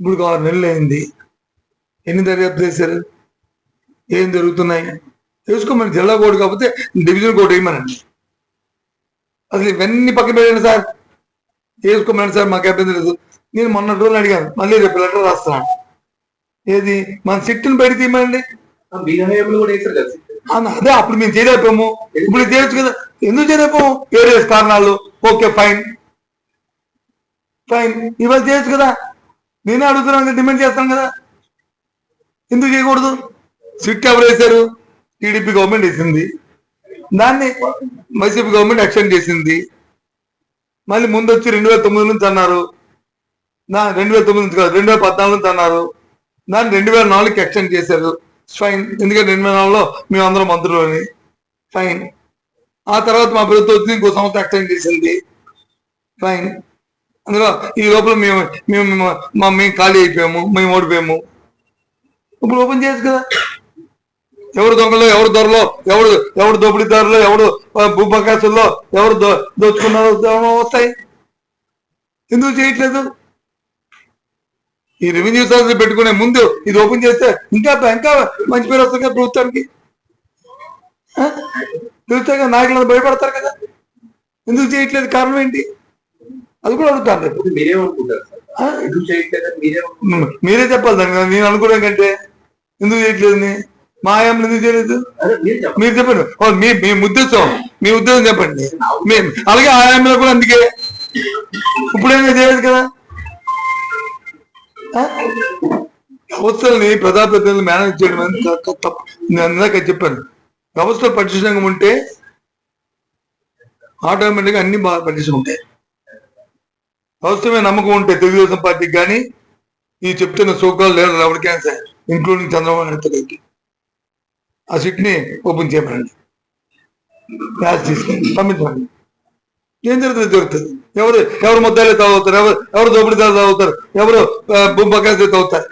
ఇప్పుడు ఆరు నెలలు అయింది. ఎన్ని దర్యాప్తు చేశారు? ఏం జరుగుతున్నాయి? వేసుకోమని జిల్లా కోడ్ కాకపోతే డివిజన్ కోడ్ వేయమనండి. అసలు ఇవన్నీ పక్కన పెట్టండి సార్. వేసుకోమని సార్ మాకు అభ్యంతరం లేదు నేను మొన్న రోజులు అడిగాను. మళ్ళీ రేపు లెటర్ రాస్తున్నాను. ఏది? మన సిట్టును బయట తీయమండి అదే అప్పుడు మేము చేయలేకపోయాము. ఇప్పుడు చేయొచ్చు కదా. ఎందుకు చేయలేకపోయాము? వేరే కారణాలు. Okay fine. ఫైన్. ఇవాళ చేయొచ్చు కదా. నేనే అడుగుతున్నాను డిమాండ్ చేస్తాను కదా. ఎందుకు చేయకూడదు? సిట్ ఎవరు వేశారు? టీడీపీ గవర్నమెంట్ వేసింది. దాన్ని వైసీపీ గవర్నమెంట్ ఎక్స్టెండ్ చేసింది. మళ్ళీ ముందు వచ్చి రెండు వేల తొమ్మిది నుంచి అన్నారు. నా రెండు వేల తొమ్మిది నుంచి కాదు రెండు వేల పద్నాలుగు నుంచి అన్నారు. దాన్ని రెండు వేల నాలుగుకి ఎక్స్టెండ్ చేశారు. ఫైన్ ఎందుకంటే రెండు వేల నాలుగులో మేము అందరం మంత్రులు అని ఫైన్ ఆ తర్వాత మా ప్రభుత్వం వచ్చి ఇంకో సంవత్సరం ఎక్స్టెండ్ చేసింది. ఫైన్ అందులో ఈ లోపల మేము మేము మా మేము ఖాళీ అయిపోయాము మేము ఓడిపోయాము. ఇప్పుడు ఓపెన్ చేయొచ్చు కదా. ఎవరు దొంగలో ఎవరు దొరలో ఎవడు ఎవడు దోపిడీదారులో ఎవడు భూపకాశంలో ఎవరు దో దోచుకున్నారో వస్తాయి. ఎందుకు చేయట్లేదు? ఈ రెవెన్యూ సర్వీస్ పెట్టుకునే ముందు ఇది ఓపెన్ చేస్తే ఇంకా ఇంకా మంచి పేరు వస్తుంది కదా ప్రభుత్వానికి. ఆ? నాయకులు భయపడతారు కదా. ఎందుకు చేయట్లేదు? కారణం ఏంటి? అది కూడా అడుగుతాను. రేపు మీరే చెప్పాలి దానికి. నేను అనుకోవడం కంటే ఎందుకు చేయట్లేదు? మా ఆయంలో ఎందుకు చేయలేదు? మీరు చెప్పండి. మీ మీ ఉద్దేశం. మీ ఉద్దేశం చెప్పండి. అలాగే ఆయంలో కూడా అందుకే. ఇప్పుడేమైనా చేయలేదు కదా? వ్యవస్థల్ని ప్రజాప్రతినిధులు మేనేజ్ చేయడం తప్పు? నేను ఇందాక చెప్పాను. వ్యవస్థలు పటిష్టంగా ఉంటే ఆటోమేటిక్గా అన్ని బాగా పటిష్టం ఉంటాయి. అవసరమే నమ్మకం ఉంటే తెలుగుదేశం పార్టీకి కానీ ఈ చెప్తున్న సోకాలు లేదు ఎవరికైనా సరే ఇంక్లూడింగ్ చంద్రబాబు నాయుడు ఆ సీట్ని ఓపెన్ చేయమనండి. క్లాస్ తీసుకొని పంపించండి ఏం జరుగుతుంది జరుగుతుంది. ఎవరు ఎవరు ముద్దాలు తాగుతారు ఎవరు ఎవరు దోపిడీదారు తాగుతారు ఎవరు బొమ్మకాయ తాగుతారు.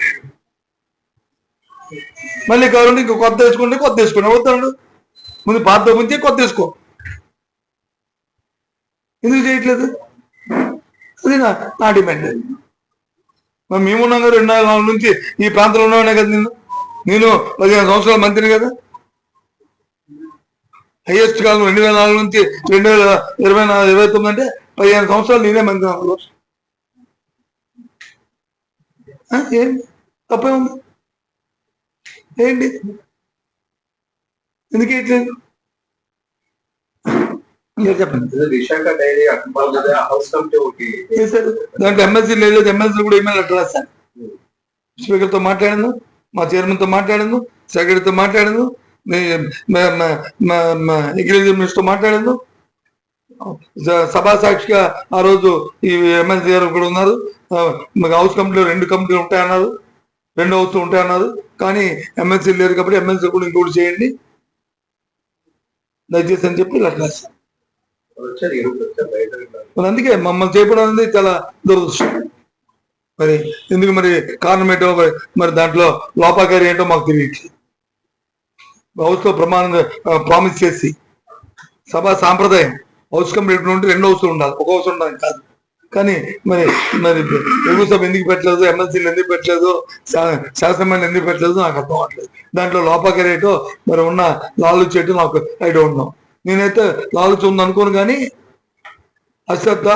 మళ్ళీ కావాలంటే ఇంకో కొత్త వేసుకుంటే కొత్త వేసుకుని అవుతాడు ముందు పాత ముందు కొత్త వేసుకో. ఎందుకు చేయట్లేదు? అది నా నా డిమాండ్ మరి మేమున్నాం కదా రెండు నాలుగు నాలుగు నుంచి ఈ ప్రాంతంలో ఉన్నావునే కదా నేను నేను పదిహేను సంవత్సరాల మంత్రిని కదా. హైయెస్ట్ కాలం రెండు వేల నాలుగు నుంచి రెండు వేల ఇరవై నాలుగు ఇరవై తొమ్మిది అంటే పదిహేను సంవత్సరాలు నేనే మంత్రి అవ్వాలి. ఆ, ఏంటి? తప్పే ఉంది ఏంటి? ఎందుకు ఇట్లేదు మీరు చెప్పండి. విశాఖ డైరీ హౌస్ కమిటీ ఒకటి చేశారు దాంట్లో ఎమ్మెల్సీ లేదు. ఎమ్మెల్సీ కూడా ఈమెయిల్ లెటర్ రాశాను స్పీకర్తో మాట్లాడాను మా చైర్మన్తో మాట్లాడాను సెక్రటరీతో మాట్లాడాను అగ్రికల్చర్ మినిస్టర్తో మాట్లాడాను సభా సాక్షిగా ఆ రోజు ఈ ఎమ్మెల్సీ గారు కూడా ఉన్నారు. హౌస్ కమిటీలో రెండు కమిటీలు ఉంటాయన్నారు. రెండు హౌస్ ఉంటాయన్నారు. కానీ ఎమ్మెల్సీ లేరు కాబట్టి ఎమ్మెల్సీ కూడా ఇంకోటి చేయండి. దయచేసి అని చెప్పి లెటర్ రాశాను వచ్చారు ఈరోజు వచ్చారు బయట ఉన్నారు. మరి అందుకే మమ్మల్ని చేయడం అనేది చాలా దురదృష్టం. మరి ఎందుకు మరి కారణం ఏంటో మరి- మరి దాంట్లో లోపాకారి ఏంటో మాకు తెలియచ్చు హౌస్ ప్రమాణంగా ప్రామిస్ చేసి సభా సాంప్రదాయం హౌస్ కమిటీ నుండి రెండు హౌస్లు ఉండాలి ఒక హౌస్ ఉండాలి కాదు. కానీ మరి మరి తెలుగు సభ ఎందుకు పెట్టలేదు ఎమ్మెల్సీలు ఎందుకు పెట్టలేదు శా- శాసనమండలి ఎందుకు పెట్టలేదు నాకు అర్థం అవ్వట్లేదు దాంట్లో లోపాకరేటో మరి ఉన్న లాలు చెట్టు నాకు ఐ డోంట్ నో. నేనైతే లాలు ఉంది అనుకోను కానీ అశ్రద్ధ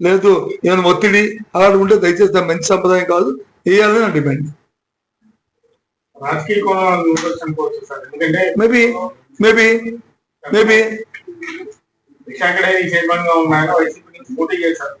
లేదు ఏమైనా ఒత్తిడి అలాంటి ఉంటే దయచేసి మంచి సంప్రదాయం కాదు వేయాలని నా demand. Maybe maybe maybe. Visakha dairy చైర్మన్గా ఉన్న ఆయన వైసీపీ నుంచి పోటీ చేశారు.